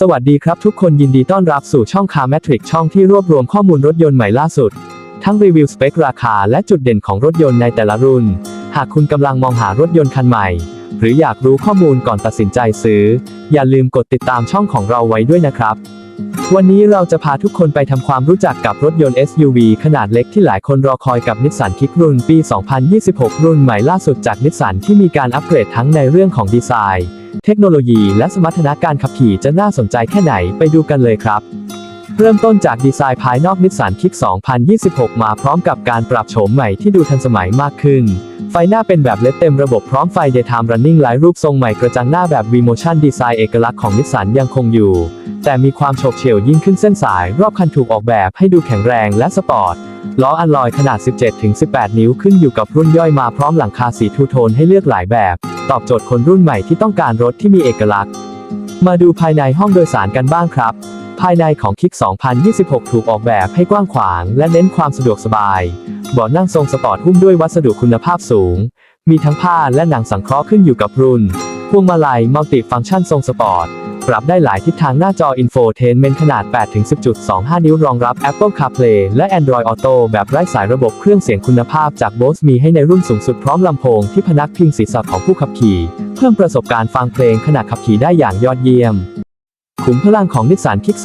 สวัสดีครับทุกคนยินดีต้อนรับสู่ช่องคาร์แมทริกช่องที่รวบรวมข้อมูลรถยนต์ใหม่ล่าสุด ทั้งรีวิวสเปคราคาและจุดเด่นของรถยนต์ในแต่ละรุ่น หากคุณกำลังมองหารถยนต์คันใหม่ หรืออยากรู้ข้อมูลก่อนตัดสินใจซื้อ อย่าลืมกดติดตามช่องของเราไว้ด้วยนะครับ วันนี้เราจะพาทุกคนไปทำความรู้จักกับรถยนต์ SUV ขนาดเล็กที่หลายคนรอคอยกับนิสสันคิกรุ่นปี 2026 รุ่นใหม่ล่าสุดจากนิสสันที่มีการอัปเกรดทั้งในเรื่องของดีไซน์ เทคโนโลยีและสมรรถนะการขับขี่จะน่าสนใจแค่ไหนไปดูกันเลยครับ เริ่มต้นจากดีไซน์ภายนอกนิสสันคิก 2026 มาพร้อมกับการปรับโฉมใหม่ที่ดูทันสมัยมากขึ้น ไฟหน้าเป็นแบบเลดเต็มระบบพร้อมไฟ Daytime Running หลายรูปทรงใหม่กระจังหน้าแบบ V-Motion ดีไซน์เอกลักษณ์ของนิสสันยังคงอยู่ แต่มีความโฉบเฉี่ยวยิ่งขึ้นเส้นสาย รอบคันถูกออกแบบให้ดูแข็งแรงและสปอร์ตล้ออัลลอยขนาด 17-18 นิ้วขึ้นอยู่กับรุ่นย่อยมาพร้อมหลังคาสีทูโทนให้เลือกหลายแบบ ตอบโจทย์คนรุ่นใหม่ที่ต้องการรถที่มีเอกลักษณ์ มาดูภายในห้องโดยสารกันบ้างครับ ภายในของคิก 2026 ถูกออกแบบให้กว้างขวาง และเน้นความสะดวกสบาย เบาะนั่งทรงสปอร์ตหุ้มด้วยวัสดุคุณภาพสูง มีทั้งผ้าและหนังสังเคราะห์ขึ้นอยู่กับรุ่น พวงมาลัยมัลติฟังก์ชันทรงสปอร์ต ปรับได้หลายทิศทางหน้าจออินโฟเทนเมนต์ขนาด 8-10.25 นิ้วรองรับ Apple CarPlay และ Android Auto แบบไร้สายระบบเครื่องเสียงคุณภาพจาก Bose มีให้ในรุ่นสูงสุดพร้อมลำโพงที่พนักพิงศีรษะของผู้ขับขี่ เพิ่มประสบการณ์ฟังเพลงขณะขับขี่ได้อย่างยอดเยี่ยมขุมพลังของนิสสันคิก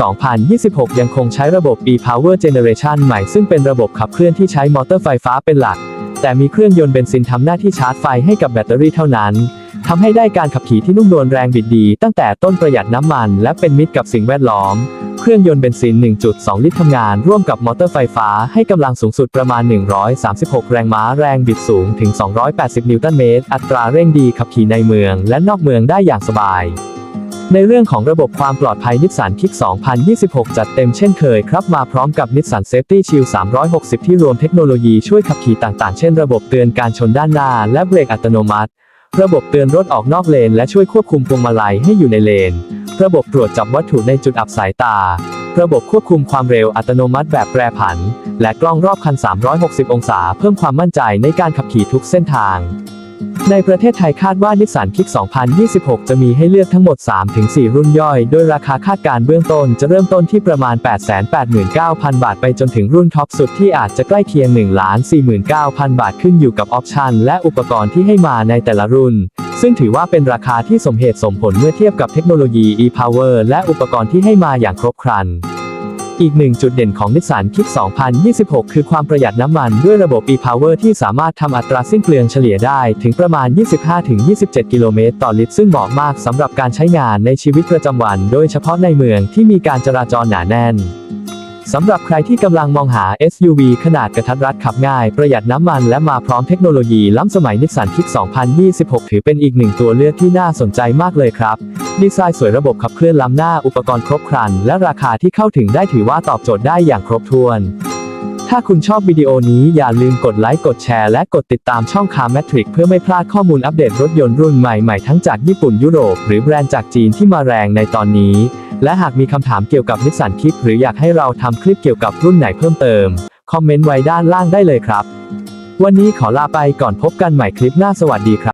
2026 ยังคงใช้ระบบ e-Power Generation ใหม่ซึ่งเป็นระบบขับเคลื่อนที่ใช้มอเตอร์ไฟฟ้าเป็นหลัก แต่มีเครื่องยนต์เบนซินทำหน้าที่ชาร์จไฟให้กับแบตเตอรี่เท่านั้น ทำให้ได้การขับขี่ที่นุ่มนวลแรงบิดดี ตั้งแต่ต้นประหยัดน้ำมัน และเป็นมิตรกับสิ่งแวดล้อม เครื่องยนต์เบนซิน 1.2 ลิตรทำงานร่วมกับมอเตอร์ไฟฟ้าให้กำลังสูงสุดประมาณ 136 แรงม้าแรงบิดสูงถึง 280 นิวตันเมตร อัตราเร่งดีขับขี่ในเมืองและนอกเมืองได้อย่างสบายในเรื่องของระบบความปลอดภัยนิสสันคิก 2026 จัดเต็มเช่นเคยครับมาพร้อมกับนิสสันเซฟตี้ชิล360 ที่รวมเทคโนโลยีช่วยขับขี่ต่างๆ เช่นระบบเตือนการชนด้านหน้าและเบรกอัตโนมัติ ระบบเตือนรถออกนอกเลนและช่วยควบคุมพวงมาลัยให้อยู่ในเลน ระบบตรวจจับวัตถุในจุดอับสายตา ระบบควบคุมความเร็วอัตโนมัติแบบแปรผัน และกล้องรอบคัน 360 องศา เพิ่มความมั่นใจในการขับขี่ทุกเส้นทาง ในประเทศไทยคาดว่านิสสันคิก 2026 จะมีให้เลือกทั้งหมด 3-4 รุ่นย่อย โดยราคาคาดการเบื้องต้นจะเริ่มต้นที่ประมาณ 889,000 บาทไปจนถึงรุ่นท็อปสุดที่อาจจะใกล้เคียง 1,49,000 บาทขึ้นอยู่กับออปชันและอุปกรณ์ที่ให้มาในแต่ละรุ่น ซึ่งถือว่าเป็นราคาที่สมเหตุสมผลเมื่อเทียบกับเทคโนโลยี e-power และอุปกรณ์ที่ให้มาอย่างครบครัน อีกหนึ่งจุดเด่นของนิสสันคิก2026 คือความประหยัดน้ำมันด้วยระบบ e-power ที่สามารถทำอัตราสิ้นเปลืองเฉลี่ยได้ถึงประมาณ 25-27 กิโลเมตรต่อลิตร ซึ่งเหมาะมากสำหรับการใช้งานในชีวิตประจำวัน โดยเฉพาะในเมืองที่มีการจราจรหนาแน่น สำหรับใครที่กำลังมองหา SUV ขนาดกระทัดรัดขับง่าย ประหยัดน้ำมันและมาพร้อมเทคโนโลยีล้ำสมัยนิสสันคิก 2026 ถือเป็นอีกหนึ่งตัวเลือกที่น่าสนใจมากเลยครับ ดีไซน์สวยระบบขับเคลื่อนล้ำหน้าอุปกรณ์ครบครัน และราคาที่เข้าถึงได้ถือว่าตอบโจทย์ได้อย่างครบถ้วน ถ้าคุณชอบวิดีโอนี้อย่าลืมกดไลค์กดแชร์และกดติดตามช่องคาร์แมทริกเพื่อไม่พลาดข้อมูลอัปเดตรถยนต์รุ่นใหม่ๆทั้งจากญี่ปุ่นยุโรปหรือแบรนด์จากจีนที่มาแรงในตอนนี้ และหากมีคำถามเกี่ยวกับนิสสันคิกหรืออยากให้เราทำคลิปเกี่ยวกับรุ่นไหนเพิ่มเติม คอมเมนต์ไว้ด้านล่างได้เลยครับ วันนี้ขอลาไปก่อนพบกันใหม่คลิปหน้าสวัสดีครับ